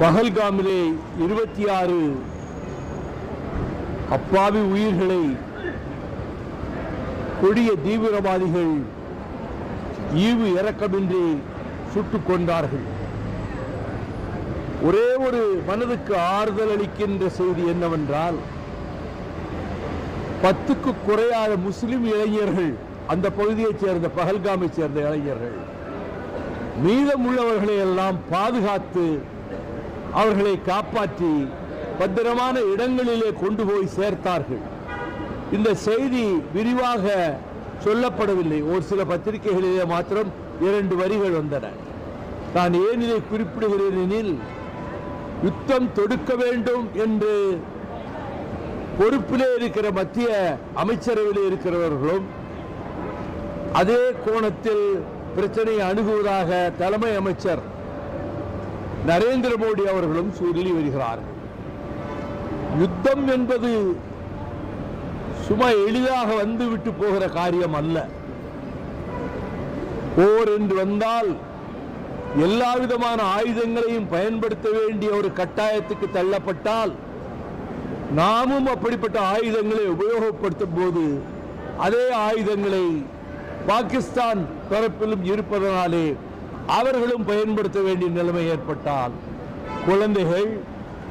பகல்காமிலே இருபத்தி ஆறு அப்பாவி உயிர்களை கொடிய தீவிரவாதிகள் ஈவு இறக்கமின்றி சுட்டுக் கொண்டார்கள். ஒரே ஒரு மனதுக்கு ஆறுதல் அளிக்கின்ற செய்தி என்னவென்றால் பத்துக்கு குறையாத முஸ்லிம் இளைஞர்கள் அந்த பகுதியைச் சேர்ந்த பகல்காமை சேர்ந்த இளைஞர்கள் மீதமுள்ளவர்களை எல்லாம் பாதுகாத்து அவர்களை காப்பாற்றி பத்திரமான இடங்களிலே கொண்டு போய் சேர்த்தார்கள். இந்த செய்தி விரிவாக சொல்லப்படவில்லை. ஒரு சில பத்திரிகைகளிலே மாத்திரம் இரண்டு வரிகள் வந்தன. நான் ஏன் இதை குறிப்பிடுகிறேன் எனில் யுத்தம் தொடுக்க வேண்டும் என்று பொறுப்பிலே இருக்கிற மத்திய அமைச்சரவையில் இருக்கிறவர்களும் அதே கோணத்தில் பிரச்சனையை அணுகுவதாக தலைமை அமைச்சர் நரேந்திர மோடி அவர்களும் சொல்லி வருகிறார்கள். யுத்தம் என்பது சும்மா எளிதாக வந்துவிட்டு போகிற காரியம் அல்ல. போர் என்று வந்தால் எல்லா விதமான ஆயுதங்களையும் பயன்படுத்த வேண்டிய ஒரு கட்டாயத்துக்கு தள்ளப்பட்டால் நாமும் அப்படிப்பட்ட ஆயுதங்களை உபயோகப்படுத்தும் போது அதே ஆயுதங்களை பாகிஸ்தான் தரப்பிலும் இருப்பதனாலே அவர்களும் பயன்படுத்த வேண்டிய நிலைமை ஏற்பட்டால் குழந்தைகள்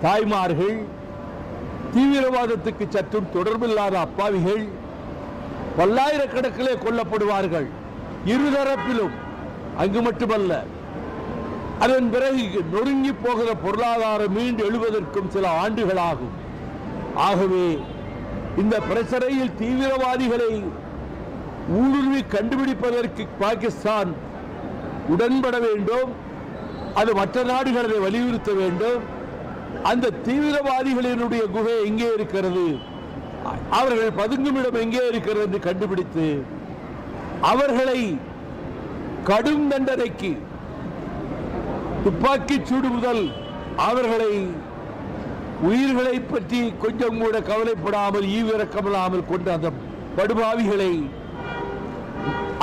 தாய்மார்கள் தீவிரவாதத்துக்கு சற்றும் தொடர்பில்லாத அப்பாவிகள் பல்லாயிரக்கணக்கிலே கொல்லப்படுவார்கள். இருதரப்பிலும் அங்கு மட்டுமல்ல அதன் பிறகு நொறுங்கி போகிற பொருளாதாரம் மீண்டு எழுவதற்கும் சில ஆண்டுகளாகும். ஆகவே இந்த பிரச்சனையில் தீவிரவாதிகளை ஊடுருவி கண்டுபிடிப்பதற்கு பாகிஸ்தான் உடன்பட வேண்டும். அது மற்ற நாடுகளை வலியுறுத்த வேண்டும். அந்த தீவிரவாதிகளினுடைய குகை எங்கே இருக்கிறது? அவர்கள் பதுங்கும் இடம் எங்கே இருக்கிறது என்று கண்டுபிடித்து அவர்களை கடும் தண்டனைக்கு துப்பாக்கிச் சூடு முதல் அவர்களை உயிர்களை பற்றி கொஞ்சம் கூட கவலைப்படாமல் ஈவிரக்கமில்லாமல் கொண்டு அந்த படுபாவிகளை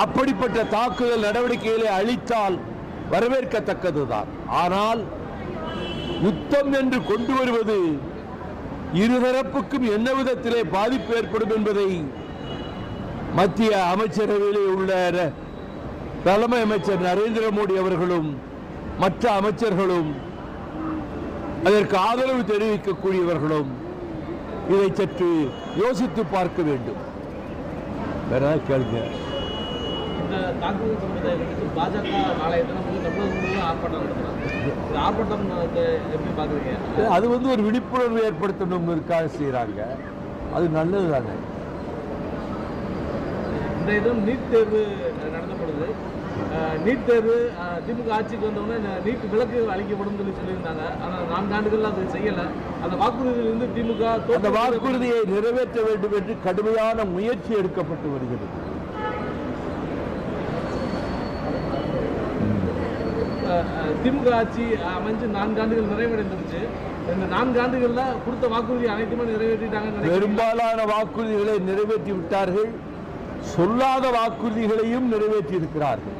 அப்படிப்பட்ட தாக்குதல் நடவடிக்கைகளை அளித்தால் வரவேற்கத்தக்கதுதான். ஆனால் யுத்தம் என்று கொண்டு வருவது இருதரப்புக்கும் என்ன விதத்திலே பாதிப்பு ஏற்படும் என்பதை மத்திய அமைச்சரவையிலே உள்ள தலைமை அமைச்சர் நரேந்திர மோடி அவர்களும் மற்ற அமைச்சர்களும் அதற்கு ஆதரவு தெரிவிக்கக்கூடியவர்களும் இதை சற்று யோசித்து பார்க்க வேண்டும். வேற கேளுங்க. தாக்குதல் சம்பவத்தை கண்டித்து பாஜக நாளைய தினம் வந்து தமிழகம் முழுவதும் ஆர்ப்பாட்டம் நடத்துறாங்க? ஆர்ப்பாட்டம் எப்படி பாக்குறீங்க அது வந்து ஒரு விழிப்புணர்வு ஏற்படுத்தணுங்கிறதுக்காக செய்கிறாங்க அது நல்லது தானே? இந்த இதுவும் நீட் தேர்வு நடத்தப்படுது. நீட் தேர்வு திமுக ஆட்சிக்கு வந்தவுடனே நீட் விலக்கு அளிக்கப்படும் சொல்லி சொல்லியிருந்தாங்க. ஆனால் நான்கு ஆண்டுகள் அது செய்யலை. அந்த வாக்குறுதியில் இருந்து திமுக அந்த வாக்குறுதியை நிறைவேற்ற வேண்டும் என்று கடுமையான முயற்சி எடுக்கப்பட்டு வருகிறது. திமுக ஆட்சி அமைஞ்சு நான்கு ஆண்டுகள் நிறைவடைந்துருச்சு. இந்த நான்கு ஆண்டுகள்ல கொடுத்த வாக்குறுதி அனைத்துமே நினைக்கிறீங்களா? பெரும்பாலான வாக்குறுதிகளை நிறைவேற்றி விட்டார்கள். சொல்லாத வாக்குறுதிகளையும் நிறைவேற்றி இருக்கிறார்கள்.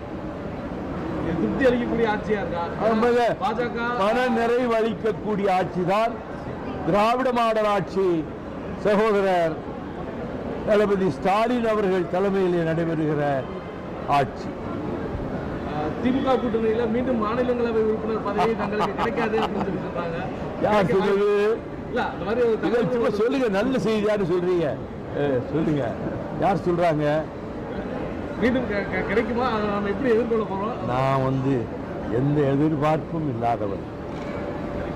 திருப்தி அளிக்கக்கூடிய ஆட்சியா இருக்கா. பாஜக மன நிறைவு அளிக்கக்கூடிய ஆட்சிதான். திராவிட மாடல் ஆட்சி சகோதரர் தளபதி ஸ்டாலின் அவர்கள் தலைமையிலே நடைபெறுகிற ஆட்சி. திமுக கூட்டணியில மீண்டும் மாநிலங்களவை உறுப்பினர் பதவி தங்களுக்கு கிடைக்காது அப்படின்னு சொல்லி சொல்றாங்க. யார் இல்ல அந்த மாதிரி சும்மா தகவல் சொல்லுங்க நல்ல செய்தியான்னு சொல்றீங்க. அஹ், சொல்லுங்க. யார் சொல்றாங்க? மீண்டும் கிடைக்குமா? அதை நம்ம எப்படி எதிர்கொள்ள போறோம்? நான் வந்து எந்த எதிர்பார்ப்பும் இல்லாதவன்.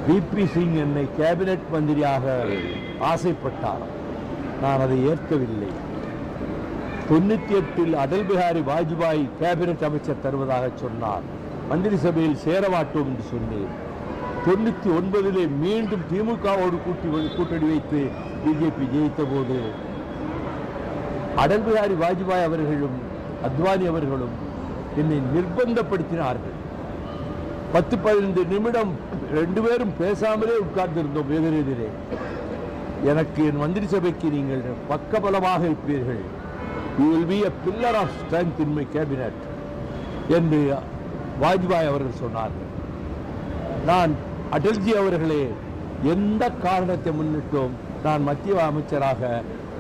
பிபி சிங் என்னை கேபினெட் மந்திரியாக ஆசைப்பட்டார் நான் அதை ஏற்கவில்லை. தொண்ணூத்தி எட்டில் அடல் பிஹாரி வாஜ்பாய் கேபினட் அமைச்சர் தருவதாக சொன்னார். மந்திரி சபையில் சேரமாட்டோம் என்று சொன்னேன். தொண்ணூத்தி ஒன்பதிலே மீண்டும் திமுகவோடு கூட்டி கூட்டணி வைத்து பிஜேபி ஜெயித்த போது அடல் பிஹாரி வாஜ்பாய் அவர்களும் அத்வானி அவர்களும் என்னை நிர்பந்தப்படுத்தினார்கள். பத்து பதினைந்து நிமிடம் ரெண்டு பேரும் பேசாமலே உட்கார்ந்திருந்தோம் எதிரெதிரே எனக்கு என் மந்திரி சபைக்கு நீங்கள் பக்கபலமாக இருப்பீர்கள். You will be a pillar of strength in my cabinet என்று வாஜ்பாய் அவர்கள் சொன்னார்கள். நான் அடல்ஜி அவர்களே எந்த காரணத்தை முன்னிட்டும் நான் மத்திய அமைச்சராக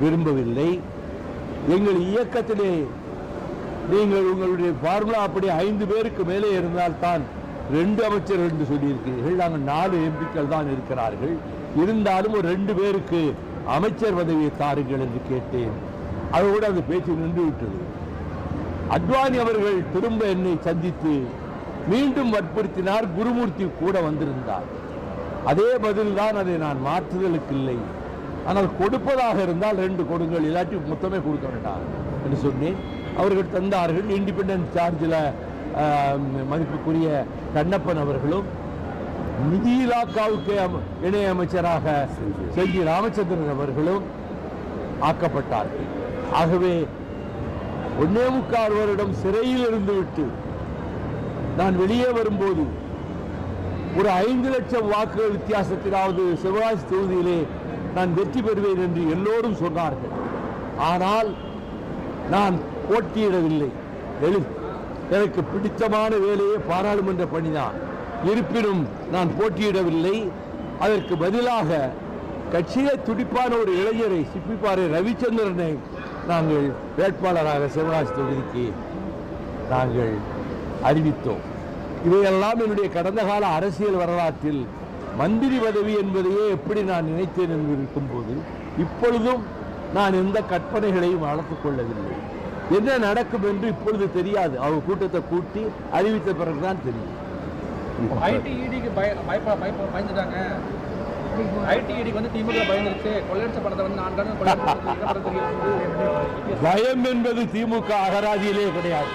விரும்பவில்லை. எங்கள் இயக்கத்திலே நீங்கள் உங்களுடைய ஃபார்முலா அப்படி ஐந்து பேருக்கு மேலே இருந்தால் தான் ரெண்டு அமைச்சர்கள் என்று சொல்லியிருக்கிறீர்கள். நாங்கள் நாலு எம்பிக்கள் தான் இருக்கிறார்கள். இருந்தாலும் ஒரு ரெண்டு பேருக்கு அமைச்சர் பதவியை தாருங்கள் என்று கேட்டேன். அதோடு அந்த பேச்சு நின்று விட்டது அத்வானி அவர்கள் திரும்ப என்னை சந்தித்து மீண்டும் வற்புறுத்தினார் குருமூர்த்தி கூட வந்திருந்தார். அதே பதில் தான் அதை நான் மாற்றுதலுக்கு இல்லை ஆனால் கொடுப்பதாக இருந்தால் ரெண்டு கொடுங்கள் இல்லாட்டி மொத்தமே கொடுக்க வேண்டாம் என்று சொன்னேன். அவர்கள் தந்தார்கள் இண்டிபெண்டன்ட் சார்ஜில் மதிப்புக்குரிய கண்ணப்பன் அவர்களும் நிதி இலாக்காவுக்கு அம- இணை அமைச்சராக செல்வி ராமச்சந்திரன் அவர்களும் ஆக்கப்பட்டார்கள். ஆகவே ஒன்னே முக்கால் வருடம் சிறையில் இருந்துவிட்டு நான் வெளியே வரும்போது ஒரு ஐந்து லட்சம் வாக்குகள் வித்தியாசத்திலாவது சிவராஜ் தொகுதியிலே நான் வெற்றி பெறுவேன் என்று எல்லோரும் சொன்னார்கள். ஆனால் நான் போட்டியிடவில்லை. எழு எனக்கு பிடித்தமான வேலையே பாராளுமன்ற பணிதான் இருப்பினும் நான் போட்டியிடவில்லை. அதற்கு பதிலாக கட்சியிலே துடிப்பான ஒரு இளைஞரை சிப்பிப்பாறை ரவிச்சந்திரனை நாங்கள் வேட்பாளராக சிவராஜ் தொகுதிக்கு நாங்கள் அறிவித்தோம். இவையெல்லாம் என்னுடைய கடந்த கால அரசியல் வரலாற்றில் மந்திரி பதவி என்பதையே எப்படி நான் நினைத்தேன் என்று இருக்கும்போது இப்பொழுதும் நான் எந்த கற்பனைகளையும் வளர்த்துக் கொள்ளவில்லை. என்ன நடக்கும் என்று இப்பொழுது தெரியாது. அவங்க கூட்டத்தை கூட்டி அறிவித்த பிறகுதான் தெரியும். ஐடி இடிக்கு பய பயப்ப பயப்ப பயந்துட்டாங்க ஐடி இடிக்கு வந்து திமுக பயந்துருச்சு கொள்ளையடிச்ச பணத்தை வந்து நான் தானே கொள்ளையடிச்சு தெரியும் பயம் என்பது திமுக அகராதியிலே கிடையாது.